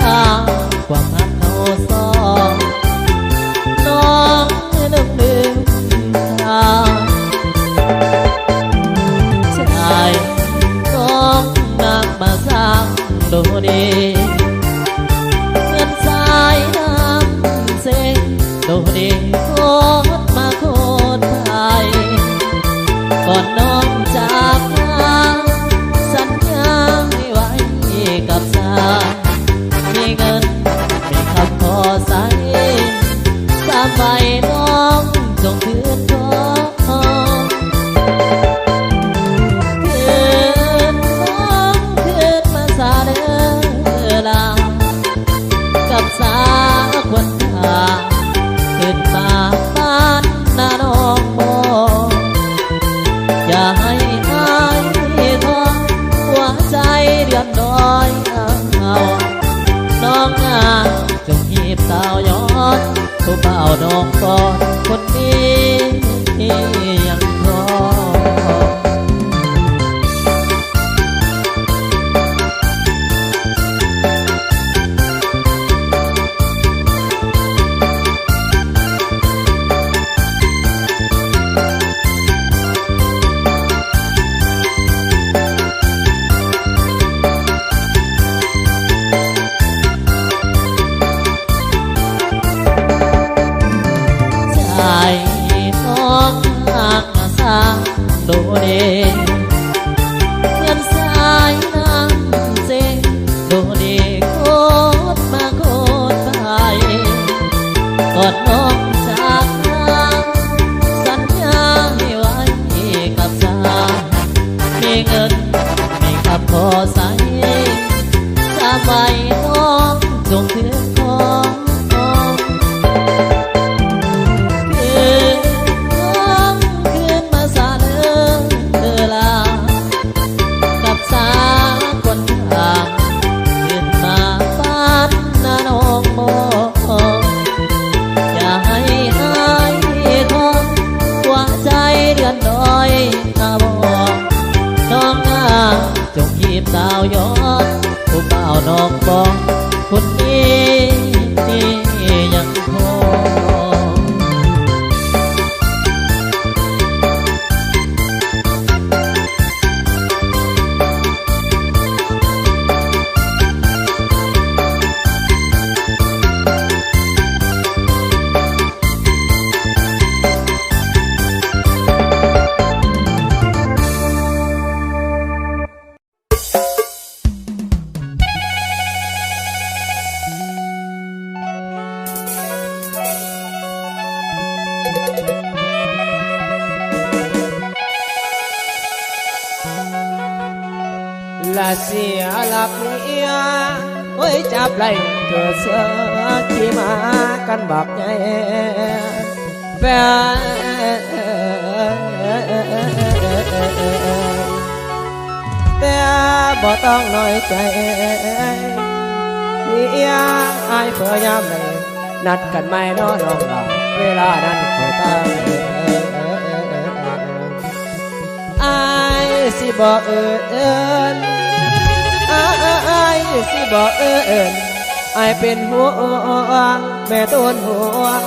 啊。 เดือยทางเอาน้องงาจงหีบสาวย้อนผู้เบาน้องก่อนคนนี้ ใส่จะไม่น้อง สาวยอดผู้เป่านอกบอง เฮ้ยจับไหลเกิดเสือขี่มากันบักใหญ่แฟนแต่บ่ต้องน้อ สิบอกเอิญเอิญอายเป็นห่วงแม่ต้นห่วง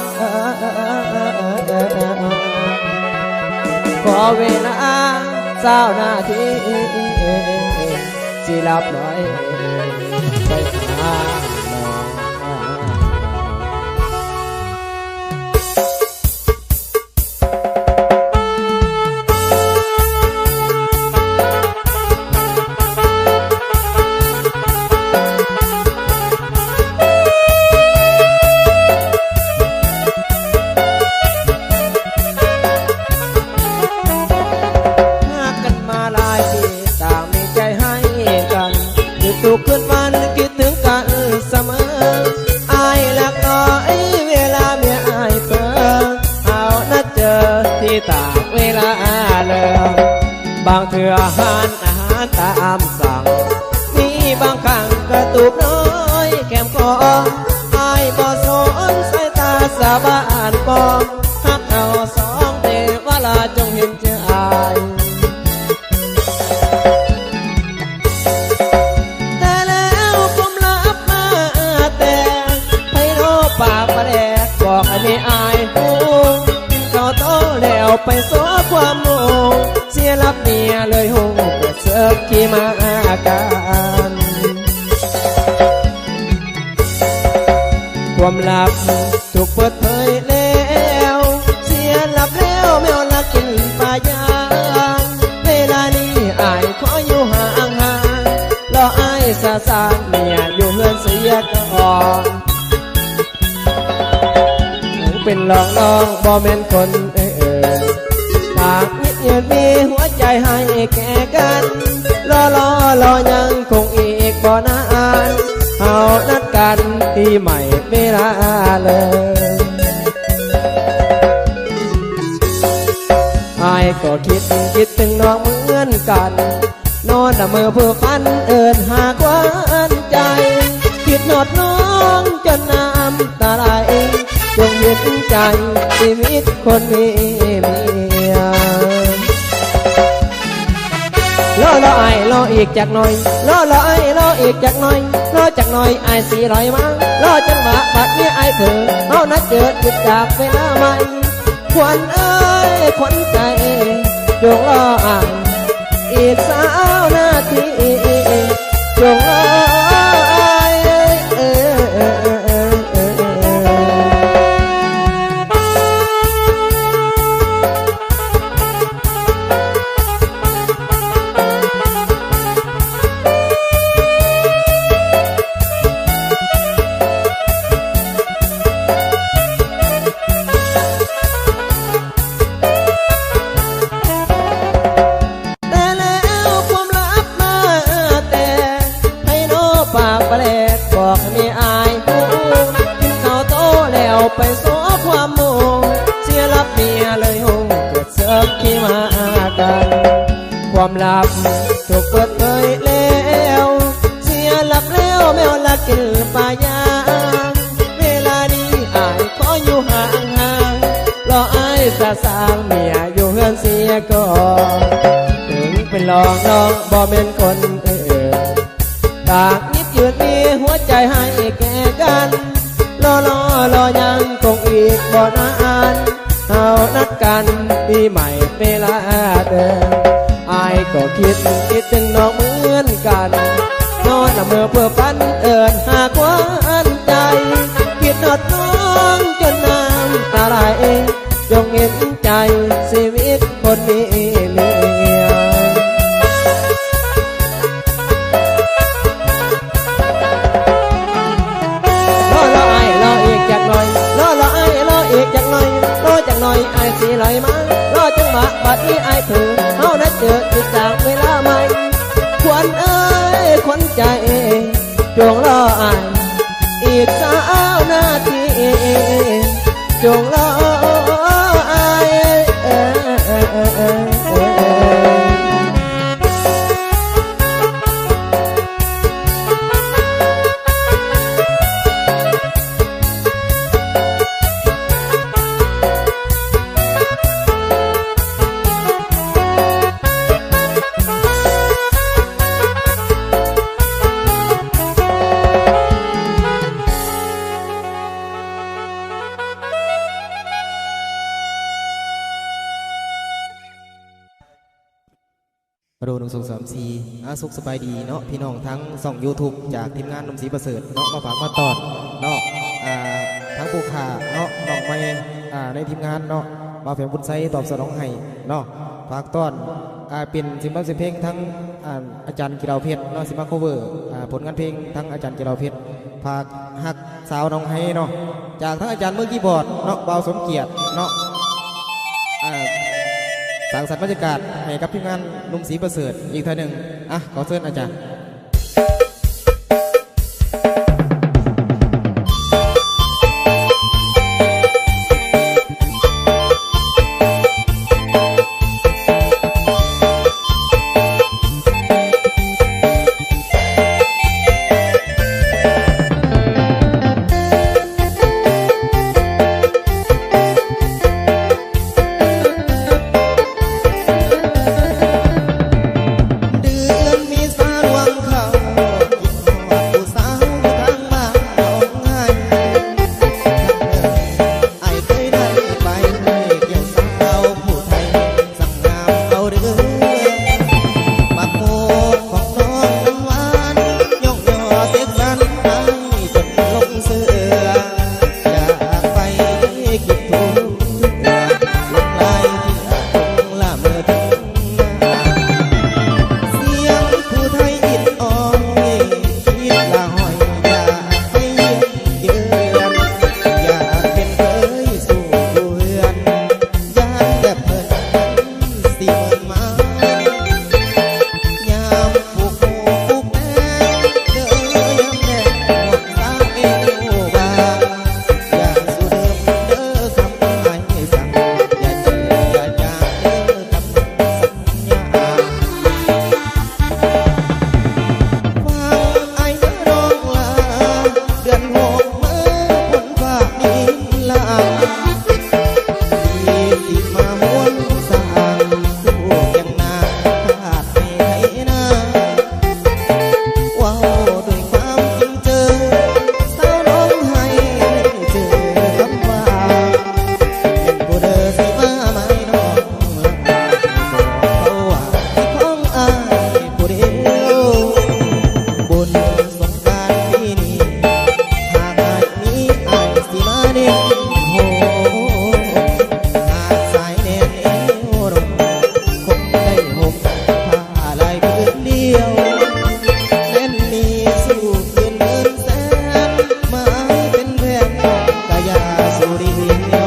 ขอเวลาเจ้าหน้าที่สิรับหน่อยไป มีบางกระตุกน้อยแก้มคออายบ่สนสายตาสาบานปองฮักเอาสองเทวลาจงเห็นเจออายแต่แล้วผมรับมาแต่ให้โลปากมาแดกบอกให้ไม่อายหูเขาโตแล้วไปสัวความโมเสียรับเมียเลยหูเกิดเสิร์ฟขี่มาอาการ ความหลับถูกเปิดเผยแล้ว เสียหลับแล้วแมวลักกินปลายางเวลานี้อายขออยู่ห่างห่างรออายสาสางเมียอยู่เฮือนเสียก่อนเป็นลองลองบอแมนคนเออปากนิดเดียวมีหัวใจให้แก่กันรอรอรอยังคง นัดกันที่ใหม่เวลาเลยอายก็คิดคิดถึงน้องเหมือนกัน นอนละเมอเพื่อฝันเอินหากหวานใจ คิดนอดน้องจนน้ำตาไหลจงเห็นใจชีวิตคนมี อไอายรออีกจากหน่อยรอรอไอ้รออีกจากหน่อยรอจากหน่อยไอ้สีลอยมารอจังหวะบัดนี้ไอ้เผลอเอานัดเจอจุดจากเวลาใหม่ขวัญเอ้ยขวัญใจจงรออ่างอีกสาวนาทีจงรอ เมียเลยหงเกิดเสิร์ฟขี้มากัน ความลับถูกเปิดเผยแล้ว เสียหลับแล้วแมวละกินปลายาเวลานี้อายขออยู่ห่างห่างๆรออายสะสางเมียอยู่เฮือนเสียก่อนถึงเป็นรองน้องบ่แม่นคนเอ่ยากนิดยืดมีหัวใจให้แก่กันรอรอรอยังคงอีกบ่นา เอานัดกันปีใหม่เวลาเดิมอายก็คิดคิดถึงน้องเหมือนกัน นอนละเมื่อเพื่อฝัน ไอสีไหลมารอจังหวะบัดนี้ไอเถือเฮานัดเจอติดจากเวลาใหม่ควันเอ้ยควันใจจงรอไออีกสาวนาทีจงรอ สุขสบายดีเนาะพี่น้องทั้งส่อง YouTube จากทีมงานนมศรีประเสริฐเนาะมาฝากมาตอนเนาะอ่าทั้งผู้ขาเนาะน้องไม่อ่าในทีมงานเนาะมาเพียงบุญไซตอบสนองให้เนาะฝากต้อนอ่าเป็นสิมบัสิเพลงทั้งอ่าอาจารย์กีฬาเพชรเนาะสิมาโคเวอร์อ่าผลงานเพลงทั้งอาจารย์กีฬาเพชรฝากหักสาวน้องให้เนาะจากทั้งอาจารย์มือคีย์บอร์ดเนาะเบาสมเกียรติเนาะ สร้างสรรค์บรรยากาศให้กับทีมงานนุ่มศรีประเสริฐอีกท่านหนึ่งอะขอเชิญอาจารย์ 你